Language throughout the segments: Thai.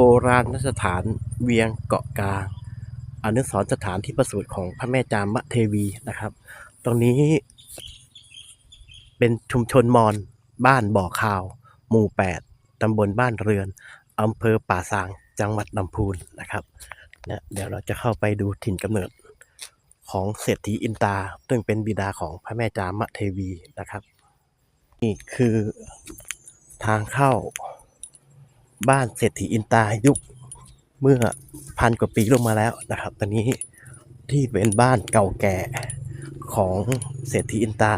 โบราณสถานเวียงเกาะกลางอนุสรสถานที่ประสูติของพระแม่จามเทวีนะครับ ตรงนี้ เป็นชุมชนมอญบ้านบ่อข่าว หมู่ 8 ตำบลบ้านเรือนอำเภอป่าซาง จังหวัดลำพูนนะครับเนี่ยเดี๋ยวเราจะเข้าไปดูถิ่นกำเนิดของเศรษฐีอินตา ซึ่งเป็นบิดาของพระแม่จามเทวีนะครับ นี่คือทางเข้า บ้านเศรษฐีอินตายุคเมื่อพันกว่าปีลงมาแล้วนะครับ ตอนนี้ที่เป็นบ้านเก่าแก่ของเศรษฐีอินตา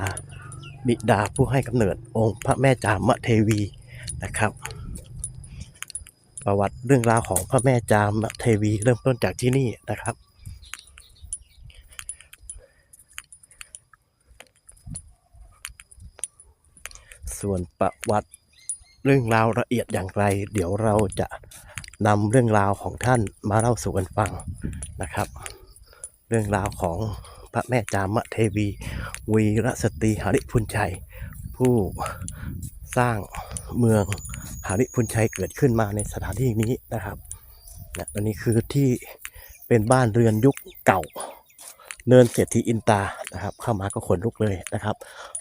บิดาผู้ให้กำเนิดองค์พระแม่จามเทวีนะครับ ประวัติเรื่องราวของพระแม่จามเทวีเริ่มต้นจากที่นี่นะครับส่วนประวัติ เรื่องราวละเอียดอย่างไร เดี๋ยวเราจะนำเรื่องราวของท่านมาเล่าสู่กันฟังนะครับ เรื่องราวของพระแม่จามเทวีวีรสตรีหริพุนชัย ผู้สร้างเมืองหริพุนชัยเกิดขึ้นมาในสถานที่นี้นะครับนะอันนี้คือที่เป็นบ้านเรือนยุคเก่า เนินเศรษฐีอินตานะครับ เข้ามาก็ขนลุกเลยนะครับ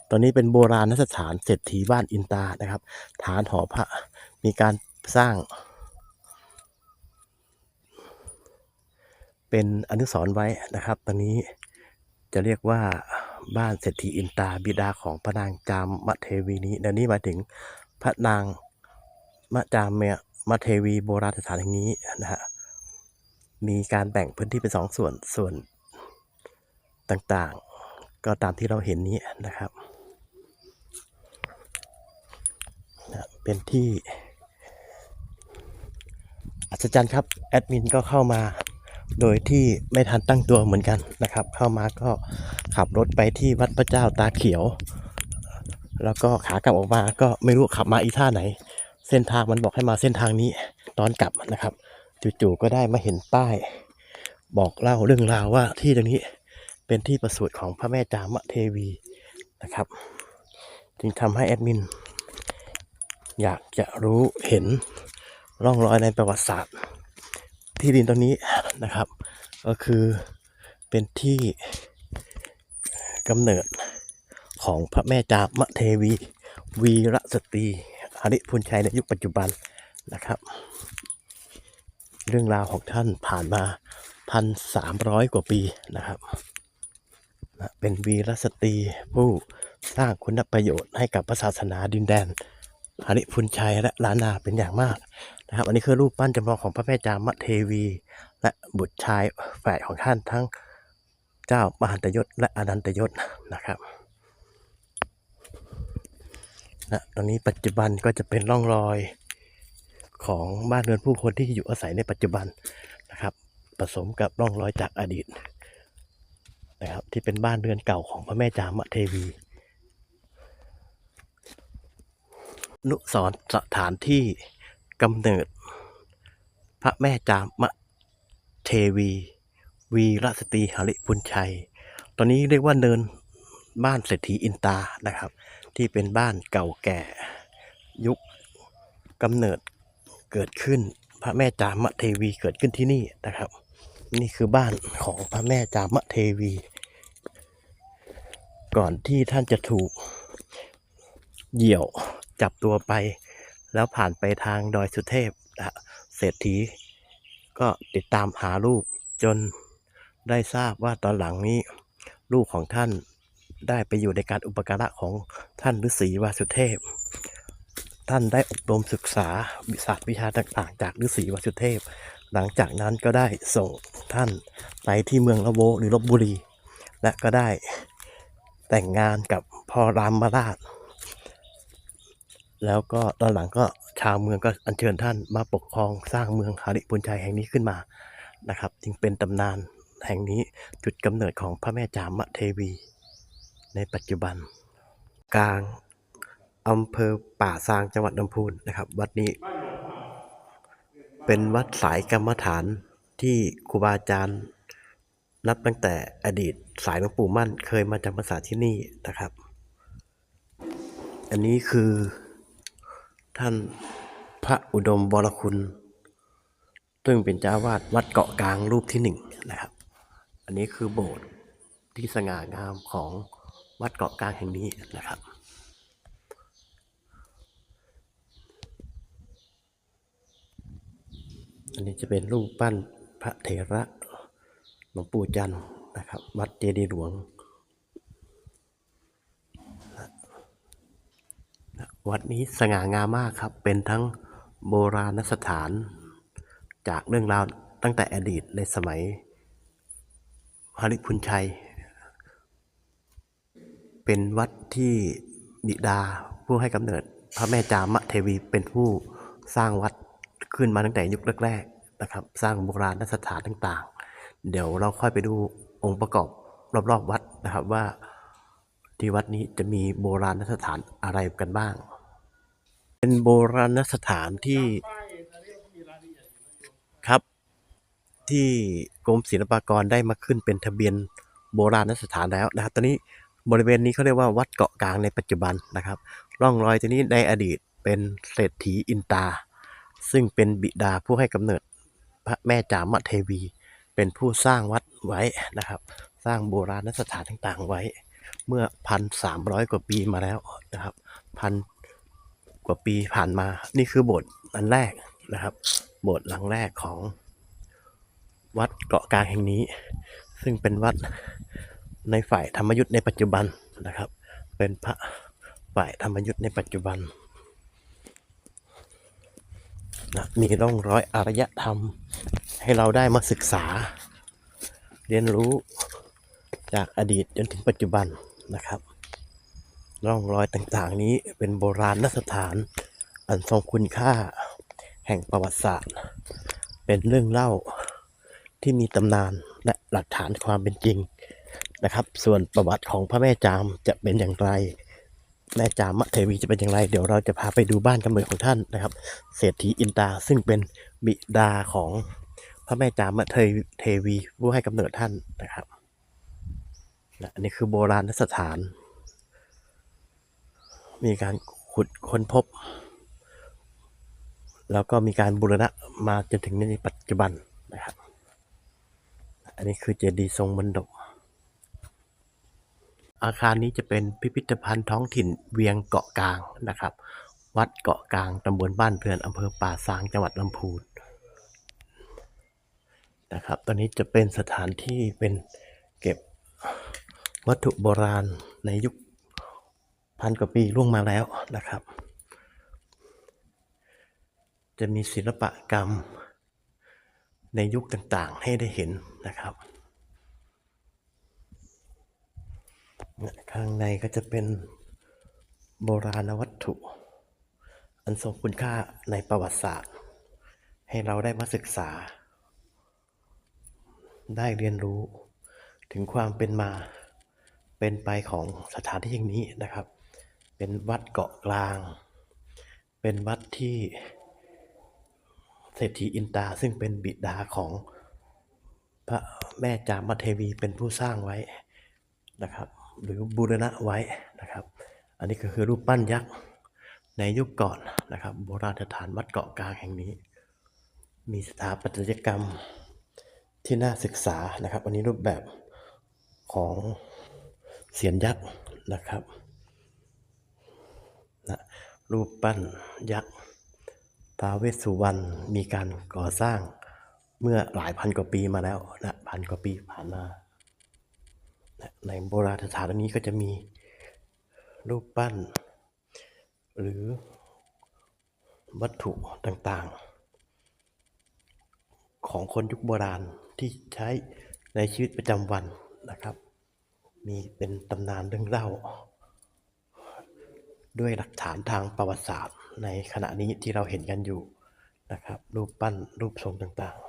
ตอนนี้เป็นโบราณสถานเศรษฐีบ้านอินตานะครับ ฐานหอพระมีการสร้าง เป็นอนุสรณ์ไว้นะครับ ตอนนี้จะเรียกว่าบ้านเศรษฐีอินตาบิดาของพระนางจามมเทวีนี้เดี๋ยวนี้หมายถึงพระนางมจามเมมเทวีโบราณสถานแห่งนี้นะฮะมีการแบ่งพื้นที่เป็นสองส่วนส่วนต่างๆ ก็ตามที่เราเห็นนี้นะครับนะ เป็นที่อัศจรรย์ครับแอดมินก็เข้ามาโดยที่ไม่ทันตั้งตัวเหมือนกันนะครับ เข้ามาก็ขับรถไปที่วัดพระเจ้าตาเขียว แล้วก็ขากลับออกมาก็ไม่รู้ขับมาอีท่าไหน เส้นทางมันบอกให้มาเส้นทางนี้ตอนกลับนะครับจู่ๆก็ได้มาเห็นป้าย บอกเล่าเรื่องราวว่าที่ตรงนี้เป็นที่ประสูติของพระแม่จามเทวีนะครับ จึงทำให้แอดมิน อยากจะรู้เห็นร่องรอยในประวัติศาสตร์ ที่ดินตรงนี้นะครับ ก็คือเป็นที่กำเนิดของพระแม่จามเทวี วีรสตรีอริพุนชัยในยุคปัจจุบันนะครับ เรื่องราวของท่านผ่านมาพันสามร้อยกว่าปีนะครับเป็นวีรสตรีผู้สร้างคุณประโยชน์ให้กับศาสนาดินแดน หริพุนชัยและล้านนาเป็นอย่างมากนะครับ อันนี้คือรูปปั้นจำลองของพระแม่จามเทวี และบุตรชายแฝดของท่านทั้งเจ้ามหันตยศและอนันตยศนะครับนะตอนนี้ปัจจุบันก็จะเป็นร่องรอยของบ้านเรือนผู้คนที่อยู่อาศัยในปัจจุบันนะครับ ผสมกับร่องรอยจากอดีตนะครับที่เป็นบ้านเรือนเก่าของพระแม่จามเทวี อ นุสรสถานที่กำเนิด พระแม่จามะเทวี วีรสตรีหริพุนชัย ตอนนี้เรียกว่าเนินบ้านเศรษฐีอินตานะครับ ที่เป็นบ้านเก่าแก่ ยุคกำเนิดเกิดขึ้น พระแม่จามะเทวีเกิดขึ้นที่นี่นะครับ นี่คือบ้านของพระแม่จามะเทวี ก่อนที่ท่านจะถูกเหยี่ยว จับตัวไป แล้วผ่านไปทางดอยสุเทพเศรษฐี ก็ติดตามหาลูกจนได้ทราบว่าตอนหลังนี้ ลูกของท่านได้ไปอยู่ในการอุปการะของท่านฤาษีวาสุเทพ ท่านได้อบรมศึกษาวิศาสตร์วิชาต่างๆ จากฤาษีวาสุเทพ หลังจากนั้นก็ได้ส่งท่านไปที่เมืองละโวหรือลบบุรี และก็ได้แต่งงานกับพ่อรามราช แล้วก็ตอนหลังก็ชาวเมืองก็อัญเชิญท่านมาปกครองสร้างเมืองหาริปุญชัยแห่งนี้ขึ้นมานะครับ จึงเป็นตำนานแห่งนี้จุดกำเนิดของพระแม่จามเทวี ในปัจจุบัน กลางอำเภอป่าซางจังหวัดลำพูนนะครับ วัดนี้เป็นวัดสายกรรมฐานที่ครูบาอาจารย์นับตั้งแต่อดีตสายหลวงปู่มั่นเคยมาจำพรรษาที่นี่นะครับ อันนี้คือ ท่านพระอุดมบรคุณ ซึ่งเป็นเจ้าวาดวัดเกาะกลางรูปที่หนึ่งนะครับ อันนี้คือโบสถ์ที่สง่างามของวัดเกาะกลางแห่งนี้นะครับอันนี้จะเป็นรูปปั้นพระเถระหลวงปู่จันทร์นะครับ วัดเจดีย์หลวง วัดนี้สง่างามมากครับ เป็นทั้งโบราณสถาน จากเรื่องราวตั้งแต่อดีตในสมัยฮาริพุนชัย เป็นวัดที่บิดาผู้ให้กำเนิด พระแม่จามเทวีเป็นผู้สร้างวัดขึ้นมาตั้งแต่ยุคแรกๆนะครับ สร้างโบราณสถานต่างๆ เดี๋ยวเราค่อยไปดูองค์ประกอบรอบๆวัดนะครับว่าที่วัดนี้จะมีโบราณสถานอะไรกันบ้าง เป็นโบราณสถานที่ ครับ ที่กรมศิลปากรได้มาขึ้นเป็นทะเบียนโบราณสถานแล้วนะครับ ตอนนี้บริเวณนี้เขาเรียกว่าวัดเกาะกลางในปัจจุบันนะครับ ร่องรอยตัวนี้ในอดีตเป็นเศรษฐีอินตา ซึ่งเป็นบิดาผู้ให้กำเนิดพระแม่จามเทวี เป็นผู้สร้างวัดไว้นะครับ สร้างโบราณสถานต่างๆไว้ เมื่อพันสามร้อยกว่าปีมาแล้วนะครับพัน กว่าปีผ่านมา นี่คือโบสถ์อันแรกนะครับ โบสถ์หลังแรกของวัดเกาะกลางแห่งนี้ ซึ่งเป็นวัดในฝ่ายธรรมยุทธ์ในปัจจุบันนะครับ เป็นพระฝ่ายธรรมยุทธ์ในปัจจุบันนะมีร่องรอยอารยธรรม ให้เราได้มาศึกษา เรียนรู้จากอดีตจนถึงปัจจุบันนะครับ ร่องรอยต่างๆ นี้เป็นโบราณสถาน อันทรงคุณค่า แห่งประวัติศาสตร์ เป็นเรื่องเล่าที่มีตำนานและหลักฐานความเป็นจริงนะครับ ส่วนประวัติของพระแม่จามจะเป็นอย่างไร แม่จามเทวีจะเป็นอย่างไร เดี๋ยวเราจะพาไปดูบ้านกำเนิดของท่านนะครับ เศรษฐีอินตาซึ่งเป็นบิดาของพระแม่จามเทวีผู้ให้กำเนิดท่านนะครับนะอันนี้คือโบราณสถาน มีการขุดค้นพบ แล้วก็มีการบูรณะมาจนถึงในปัจจุบันนะครับ อันนี้คือเจดีย์ทรงมนดบอาคารนี้จะเป็นพิพิธภัณฑ์ท้องถิ่นเวียงเกาะกลางนะครับ วัดเกาะกลางตำบลบ้านเรือนอำเภอป่าซางจังหวัดลำพูนนะครับ ตอนนี้จะเป็นสถานที่เป็นเก็บวัตถุโบราณในยุค พันกว่าปีล่วงมาแล้วนะครับ จะมีศิลปกรรมในยุคต่างๆ ให้ได้เห็นนะครับ ข้างในก็จะเป็นโบราณวัตถุ อันทรงคุณค่าในประวัติศาสตร์ ให้เราได้มาศึกษา ได้เรียนรู้ถึงความเป็นมาเป็นไปของสถานที่แห่งนี้นะครับ เป็นวัดเกาะกลาง เป็นวัดที่เศรษฐีอินตาซึ่งเป็นบิดาของพระแม่จามเทวีเป็นผู้สร้างไว้นะครับ หรือบูรณะไว้นะครับ อันนี้ก็คือรูปปั้นยักษ์ในยุคก่อนนะครับ โบราณสถานวัดเกาะกลางแห่งนี้ มีสถาปัตยกรรมที่น่าศึกษานะครับ อันนี้รูปแบบของเสียนยักษ์นะครับ รูปปั้นยักษ์ท้าเวสสุวรรณมีการก่อสร้างเมื่อหลายพันกว่าปีมาแล้วนะพันกว่าปีผ่านมาในโบราณสถานอันนี้ก็จะมีรูปปั้น หรือวัตถุต่างๆ ของคนยุคโบราณที่ใช้ในชีวิตประจำวันนะครับ มีเป็นตำนานเรื่องเล่า ด้วยหลักฐานทางประวัติศาสตร์ ในขณะนี้ที่เราเห็นกันอยู่นะครับรูปปั้นรูปทรงต่างๆ